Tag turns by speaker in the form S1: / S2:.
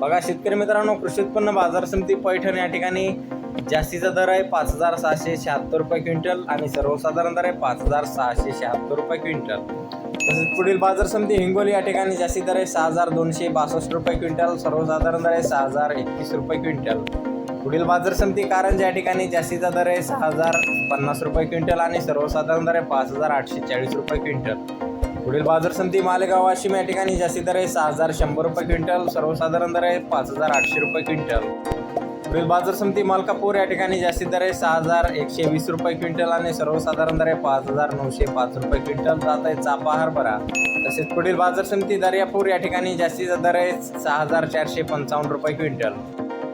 S1: बघा शेतकरी मित्रांनो कृषी उत्पन्न बाजार समिती पैठण या ठिकाणी जास्तीचा दर आहे पाच हजार सहाशे शहात्तर रुपये क्विंटल आणि सर्वसाधारण दर आहे पाच हजार सहाशे शहात्तर रुपये क्विंटल. तसेच पुढील बाजार समिती हिंगोली या ठिकाणी जास्ती दर आहे सहा हजार दोनशे बासष्ट रुपये क्विंटल सर्वसाधारण दर आहे सहा हजार एकतीस रुपये क्विंटल. पुढील बाजार समिती कारंज या ठिकाणी जास्तीचा दर आहे सहा हजार पन्नास रुपये क्विंटल आणि सर्वसाधारण दर आहे पाच हजार आठशे चाळीस रुपये क्विंटल. पुढील बाजार समिती मालेगाव वाशिम या ठिकाणी जास्ती दर आहे सहा हजार शंभर रुपये क्विंटल सर्वसाधारण दर आहे पाच हजार आठशे रुपये क्विंटल. पुढील बाजार समिती मालकापूर या ठिकाणी जास्तीत दर आहे सहा हजार एकशे वीस रुपये क्विंटल आणि सर्वसाधारण दर आहे पाच हजार नऊशे पाच रुपये क्विंटल. जात आहे चापा हरभरा. तसेच पुढील बाजार समिती दर्यापूर या ठिकाणी जास्तीचा दर आहे सहा हजार चारशे पंचावन्न रुपये क्विंटल.